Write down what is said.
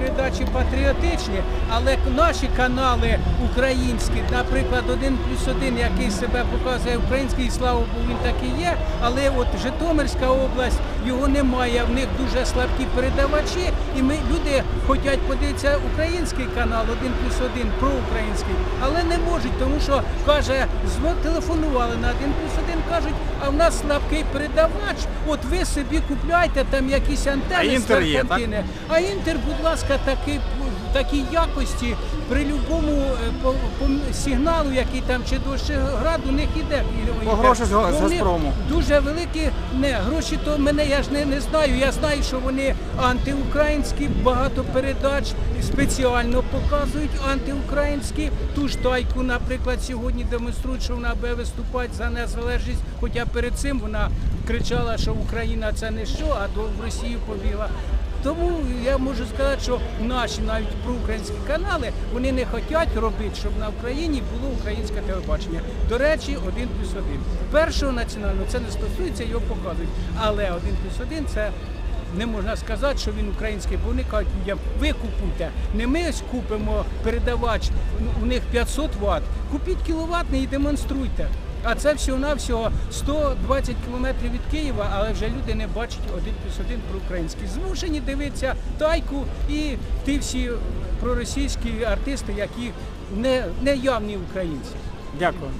передачі патріотичні, але наші канали українські, наприклад, один плюс один, який себе показує український, і слава Богу, він так і є. Але от Житомирська область його немає. В них дуже слабкі передавачі, і ми люди хочуть подивитися український канал, один плюс один, проукраїнський, але не можуть, тому що каже, телефонували на один плюс один, кажуть, а в нас слабкий передавач. От ви собі купляйте там якісь антени А «Інтер» є, так? А інтер, будь ласка, такий в такій якості при будь-якому е, по, по сигналу, який там чи дощ град, у них іде. По гроші з- Бо «Газпрому». Дуже великі не гроші, то мене я ж не, не знаю. Я знаю, що вони антиукраїнські, багато передач спеціально показують антиукраїнські. Ту ж тайку, наприклад, сьогодні демонструють, що вона буде виступати за незалежність. Хоча перед цим вона кричала, що Україна це не що, а до в Росію побігла. Тому я можу сказати, що наші навіть проукраїнські канали вони не хочуть робити, щоб на Україні було українське телебачення. До речі, один плюс один. Першого національного це не стосується, його показують. Але один плюс один це не можна сказати, що він український, бо вони кажуть людям, ви купуйте. Не ми ось купимо передавач, у них 500 Вт. Купіть кіловатний і демонструйте. А це всього-навсього 120 кілометрів від Києва, але вже люди не бачать один плюс один проукраїнський. Змушені дивитися тайку і ті всі проросійські артисти, які не, не явні українці. Дякую.